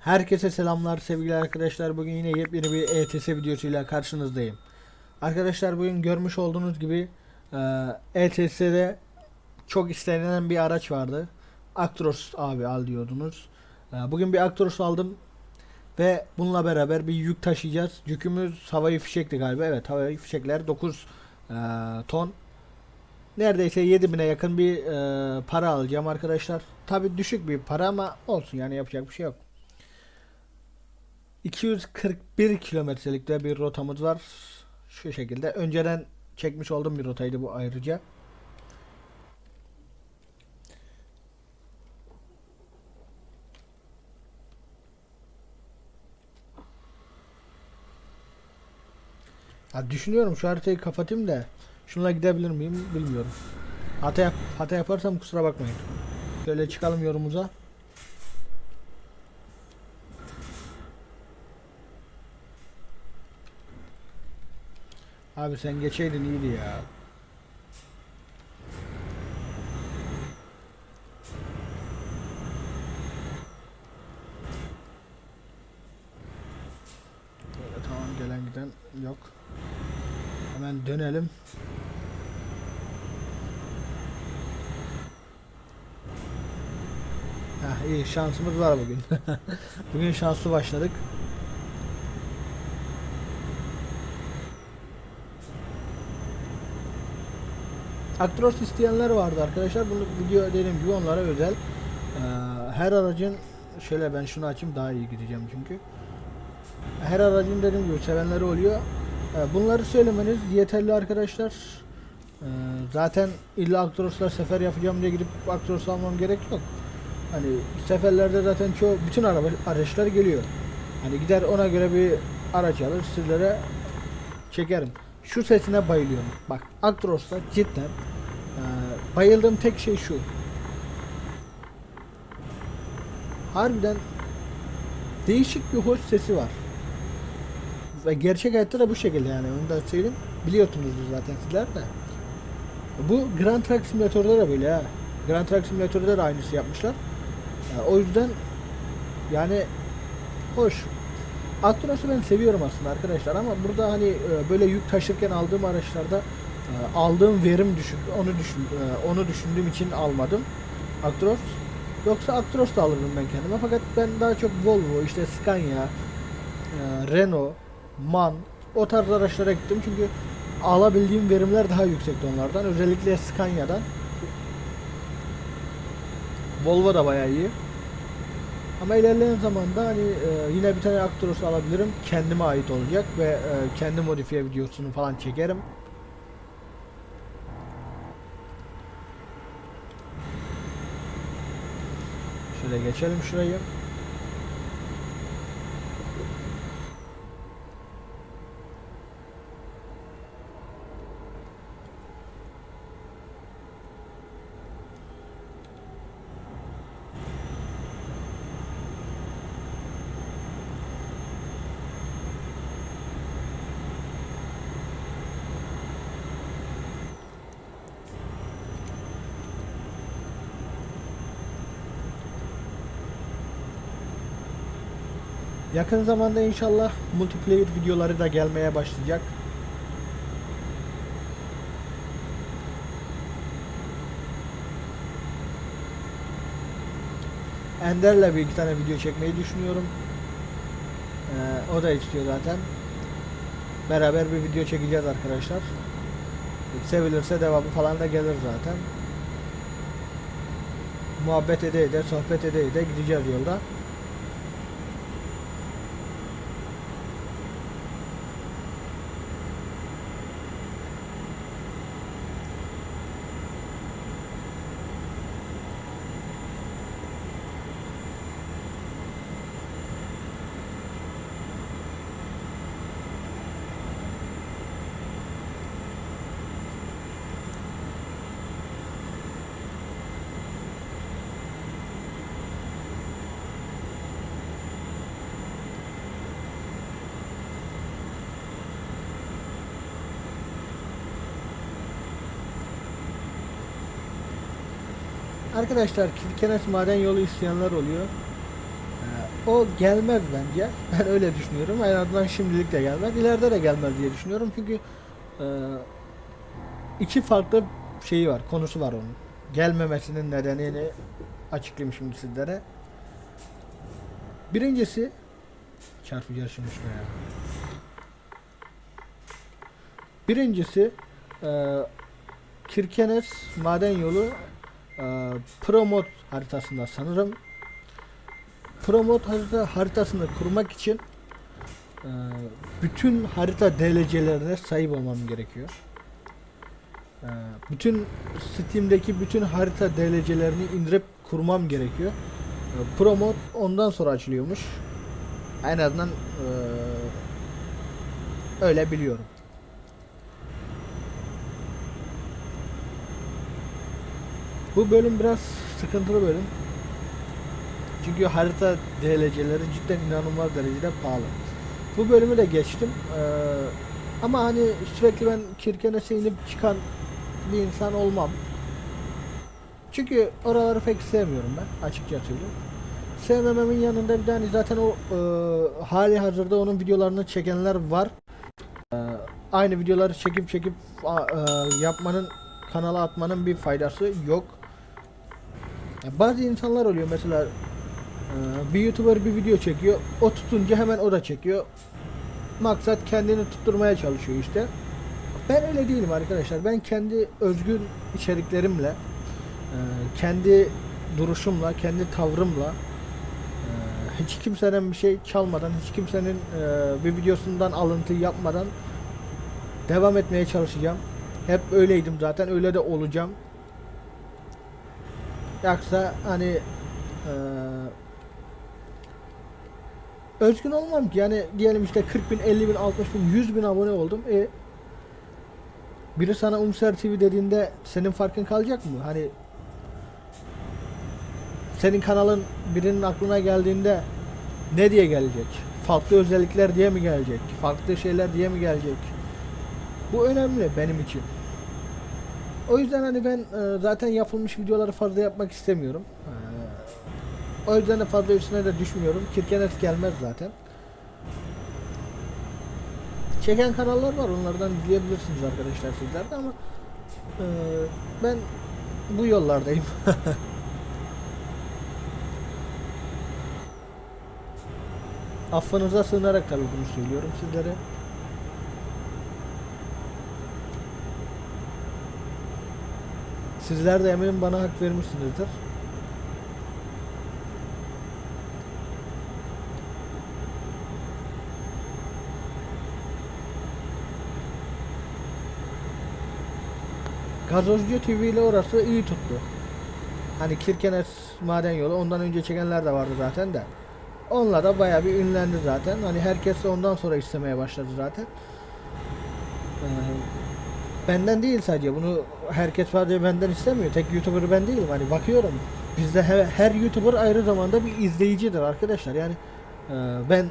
Herkese selamlar sevgili arkadaşlar. Bugün yine yepyeni bir ETS videosuyla karşınızdayım. Arkadaşlar bugün görmüş olduğunuz gibi e, ETS'de çok istenilen bir araç vardı. Actros abi al diyordunuz. E, Bugün bir Actros aldım ve bununla beraber bir yük taşıyacağız. Yükümüz havai fişekti galiba. Evet havai fişekler 9 e, ton. Neredeyse 7000'e yakın bir e, para alacağım arkadaşlar. Tabi düşük bir para ama olsun yani yapacak bir şey yok. 241 kilometrelikte bir rotamız var. Şu şekilde. Önceden çekmiş olduğum bir rotaydı bu ayrıca. Ya düşünüyorum şu haritayı kapatayım da şununla gidebilir miyim bilmiyorum. Hata, yap hata yaparsam kusura bakmayın. Şöyle çıkalım yorumuza. Abi sen geçeydin iyiydi ya. Böyle tamam gelen giden yok. Hemen dönelim. Heh, iyi şansımız var bugün. bugün şanslı başladık. Actros isteyenler vardı arkadaşlar. Bunu video dediğim gibi onlara özel. Ee, her aracın şöyle ben şunu açayım daha iyi gideceğim çünkü. Her aracın dediğim gibi sevenleri oluyor. Ee, bunları söylemeniz yeterli arkadaşlar. Ee, zaten illa Actros'la sefer yapacağım diye gidip Actros almam gerek yok. Hani seferlerde zaten çoğu bütün araba araçlar geliyor. Hani gider ona göre bir araç alır sizlere çekerim. Şu sesine bayılıyorum. Bak Actros'ta cidden e, bayıldığım tek şey şu. Harbiden değişik bir hoş sesi var. Ve gerçek hayatta da bu şekilde yani onu da söyleyeyim. Biliyorsunuzdur zaten sizler de. Bu Grand Truck Simulator'da da böyle ha. Grand Truck Simulator'da da aynısı yapmışlar. Ya, o yüzden yani hoş. Actros'u ben seviyorum aslında arkadaşlar ama burada hani e, böyle yük taşırken aldığım araçlarda e, aldığım verim düşük. Onu düşün e, onu düşündüğüm için almadım. Actros. Yoksa Actros da alırdım ben kendime fakat ben daha çok Volvo, işte Scania, Renault, MAN o tarz araçlara gittim çünkü alabildiğim verimler daha yüksekti onlardan. Özellikle Scania'dan. Volvo da bayağı iyi. Ama ilerleyen zamanda hani e, yine bir tane Actros alabilirim. Kendime ait olacak ve e, kendi modifiye videosunu falan çekerim. Şöyle geçelim şurayı. Yakın zamanda inşallah multiplayer videoları da gelmeye başlayacak. Ender'le bir iki tane video çekmeyi düşünüyorum. Ee, o da istiyor zaten. Beraber bir video çekeceğiz arkadaşlar. Sevilirse devamı falan da gelir zaten. Muhabbet ede ede, sohbet ede ede gideceğiz yolda. Arkadaşlar Kirkenes maden yolu isteyenler oluyor. Ee, o gelmez bence. Ben öyle düşünüyorum. En azından şimdilik de gelmez. İleride de gelmez diye düşünüyorum. Çünkü e, iki farklı şeyi var, konusu var onun. Gelmemesinin nedenini açıklayayım şimdi sizlere. Birincisi çarpıcı yarışmış be ya. Birincisi e, Kirkenes maden yolu e, Promot haritasında sanırım Promot harita, haritasını kurmak için e, bütün harita DLC'lerine sahip olmam gerekiyor. E, bütün Steam'deki bütün harita DLC'lerini indirip kurmam gerekiyor. E, Promot ondan sonra açılıyormuş. En azından e, öyle biliyorum. Bu bölüm biraz sıkıntılı bölüm. Çünkü harita DLC'leri cidden inanılmaz derecede pahalı. Bu bölümü de geçtim. Ee, ama hani sürekli ben Kirkenes'e inip çıkan bir insan olmam. Çünkü oraları pek sevmiyorum ben açıkça söyleyeyim. Sevmememin yanında bir hani zaten o e, hali hazırda onun videolarını çekenler var. E, aynı videoları çekip çekip e, yapmanın kanala atmanın bir faydası yok. Ya bazı insanlar oluyor mesela ee, bir YouTuber bir video çekiyor. O tutunca hemen o da çekiyor. Maksat kendini tutturmaya çalışıyor işte. Ben öyle değilim arkadaşlar. Ben kendi özgün içeriklerimle, e, kendi duruşumla, kendi tavrımla e, hiç kimseden bir şey çalmadan, hiç kimsenin e, bir videosundan alıntı yapmadan devam etmeye çalışacağım. Hep öyleydim zaten, öyle de olacağım. Yoksa hani eee özgün olmam ki yani diyelim işte 40 bin, 50 bin, 60 bin, 100 bin abone oldum. E biri sana Umser TV dediğinde senin farkın kalacak mı? Hani senin kanalın birinin aklına geldiğinde ne diye gelecek? Farklı özellikler diye mi gelecek? Farklı şeyler diye mi gelecek? Bu önemli benim için. O yüzden hani ben e, zaten yapılmış videoları fazla yapmak istemiyorum. E, o yüzden de fazla üstüne de düşmüyorum. Kirkenes gelmez zaten. Çeken kanallar var. Onlardan izleyebilirsiniz arkadaşlar sizler de ama e, ben bu yollardayım. Affınıza sığınarak tabii bunu söylüyorum sizlere. Sizler de eminim bana hak vermişsinizdir. Gazozcu TV ile orası iyi tuttu. Hani Kirkenes maden yolu ondan önce çekenler de vardı zaten de. Onunla da bayağı bir ünlendi zaten. Hani herkes ondan sonra istemeye başladı zaten. Ee, benden değil sadece bunu herkes sadece benden istemiyor. Tek YouTuber ben değilim. Hani bakıyorum. Bizde her, her YouTuber ayrı zamanda bir izleyicidir arkadaşlar. Yani e, ben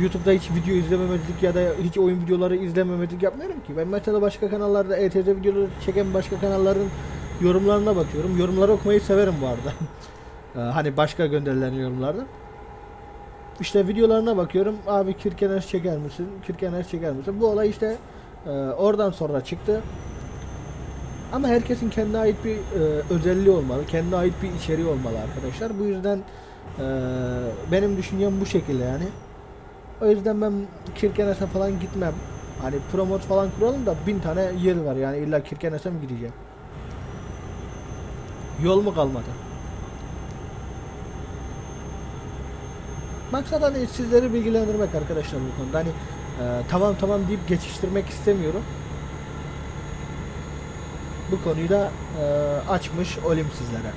YouTube'da hiç video izlememezlik ya da hiç oyun videoları izlememezlik yapmıyorum ki. Ben mesela başka kanallarda ETZ videoları çeken başka kanalların yorumlarına bakıyorum. Yorumları okumayı severim bu arada. Ee, hani başka gönderilen yorumlarda. İşte videolarına bakıyorum. Abi Kirkenes çeker misin? Kirkenes çeker misin? Bu olay işte e, oradan sonra çıktı. Ama herkesin kendine ait bir e, özelliği olmalı. Kendine ait bir içeriği olmalı arkadaşlar. Bu yüzden e, benim düşüncem bu şekilde yani. O yüzden ben Kirkenes'e falan gitmem. Hani promot falan kuralım da bin tane yer var yani illa Kirkenes'e mi gideceğim? Yol mu kalmadı? Maksat hani sizleri bilgilendirmek arkadaşlar bu konuda. Hani tamam tamam deyip geçiştirmek istemiyorum. Bu konuyu da e, açmış olayım sizlere.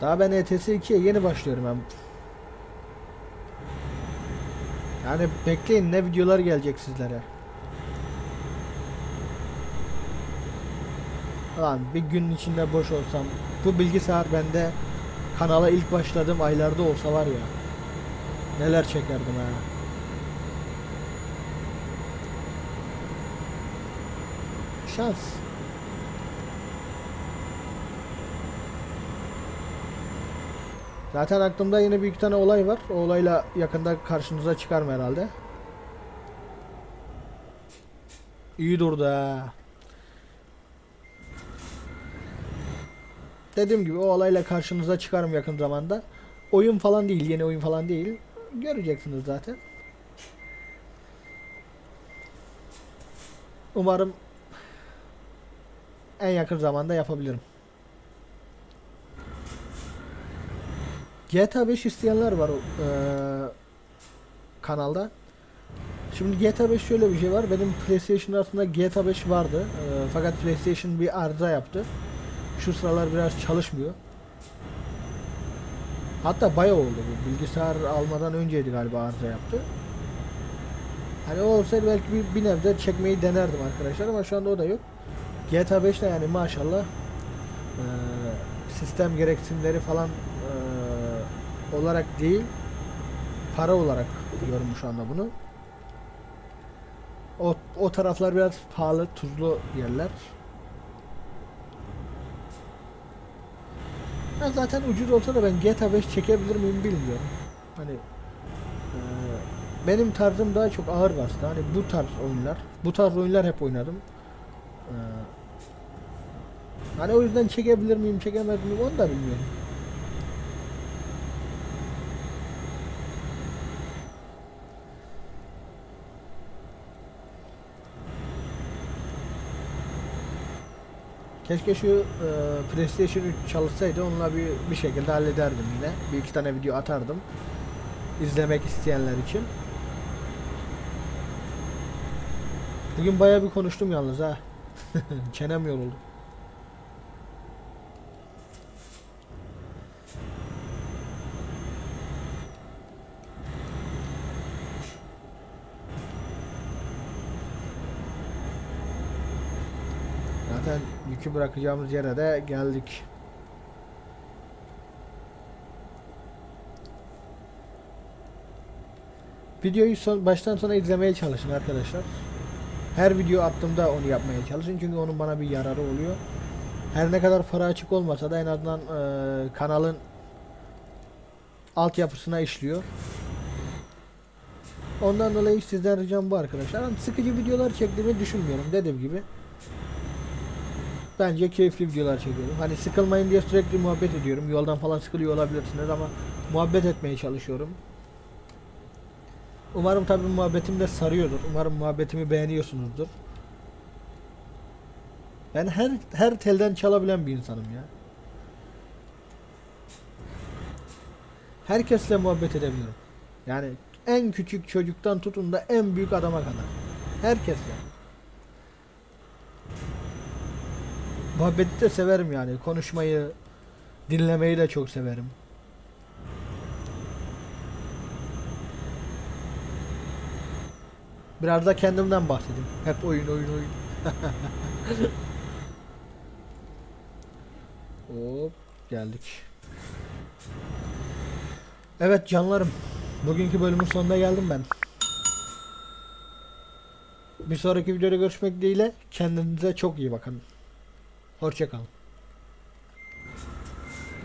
Daha ben ETS 2'ye yeni başlıyorum ben. Yani bekleyin ne videolar gelecek sizlere. Lan bir gün içinde boş olsam bu bilgisayar bende kanala ilk başladığım aylarda olsa var ya Neler çekerdim ha. Şans. Zaten aklımda yine bir iki tane olay var. O olayla yakında karşınıza çıkarım herhalde. İyi durdu ha. Dediğim gibi o olayla karşınıza çıkarım yakın zamanda. Oyun falan değil, yeni oyun falan değil. Göreceksiniz zaten. Umarım en yakın zamanda yapabilirim. GTA 5 isteyenler var o, eee, kanalda. Şimdi GTA 5 şöyle bir şey var. Benim PlayStation altında GTA 5 vardı. Eee, fakat PlayStation bir arıza yaptı. Şu sıralar biraz çalışmıyor. Hatta bayağı oldu bu. Bilgisayar almadan önceydi galiba arıza yaptı. Hani o olsaydı belki bir, bir nebze çekmeyi denerdim arkadaşlar ama şu anda o da yok. GTA 5'te yani maşallah eee, sistem gereksinimleri falan olarak değil para olarak diyorum şu anda bunu. O, o taraflar biraz pahalı, tuzlu yerler. Ha zaten ucuz olsa da ben GTA 5 çekebilir miyim bilmiyorum. Hani eee, benim tarzım daha çok ağır bastı. Hani bu tarz oyunlar. Bu tarz oyunlar hep oynadım. Eee, hani o yüzden çekebilir miyim, çekemez miyim onu da bilmiyorum. Keşke şu e, PlayStation 3 çalışsaydı onunla bir, bir şekilde hallederdim yine. Bir iki tane video atardım. izlemek isteyenler için. Bugün bayağı bir konuştum yalnız ha. Çenem yoruldu. Zaten yükü bırakacağımız yere de geldik. Videoyu son, baştan sona izlemeye çalışın arkadaşlar. Her video attığımda onu yapmaya çalışın çünkü onun bana bir yararı oluyor. Her ne kadar para açık olmasa da en azından eee, kanalın altyapısına işliyor. Ondan dolayı sizden ricam bu arkadaşlar. Sıkıcı videolar çektiğimi düşünmüyorum dediğim gibi. Bence keyifli videolar çekiyorum. Hani sıkılmayın diye sürekli muhabbet ediyorum. Yoldan falan sıkılıyor olabilirsiniz ama muhabbet etmeye çalışıyorum. Umarım tabii muhabbetim de sarıyordur. Umarım muhabbetimi beğeniyorsunuzdur. Ben her her telden çalabilen bir insanım ya. Herkesle muhabbet edebiliyorum. Yani en küçük çocuktan tutun da en büyük adama kadar. Herkesle. Muhabbeti de severim yani. Konuşmayı, dinlemeyi de çok severim. Biraz da kendimden bahsedeyim. Hep oyun oyun oyun. Hop geldik. Evet canlarım. Bugünkü bölümün sonuna geldim ben. Bir sonraki videoda görüşmek dileğiyle kendinize çok iyi bakın. Hoşçakalın.